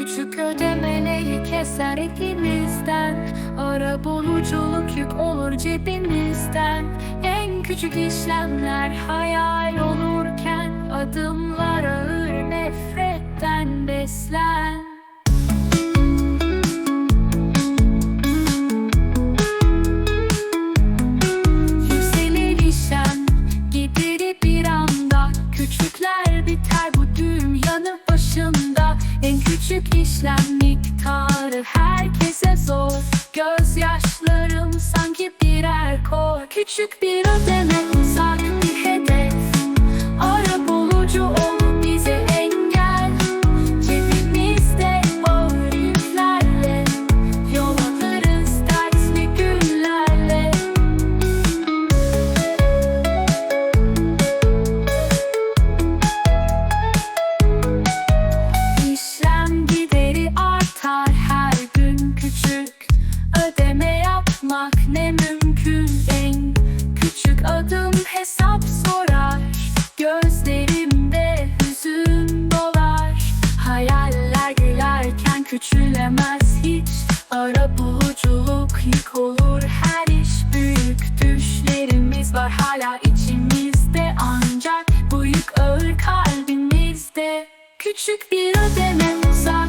Küçük ödemeleri keser ikimizden Ara buluculuk yük olur cebimizden. En küçük işlemler hayal olurken Adımlar ağır nefretten beslen küçük işlem miktarı herkese zor. Gözyaşlarım sanki birer kor. Küçük bir ödeme ne mümkün? En küçük adım hesap sorar. Gözlerimde hüzün dolar. Hayaller gülerken küçülemez hiç. Ara buluculuk yük olur her iş Büyük. Düşlerimiz var hala içimizde. Ancak bu yük ağır kalbimizde. Küçük bir ödeme uzak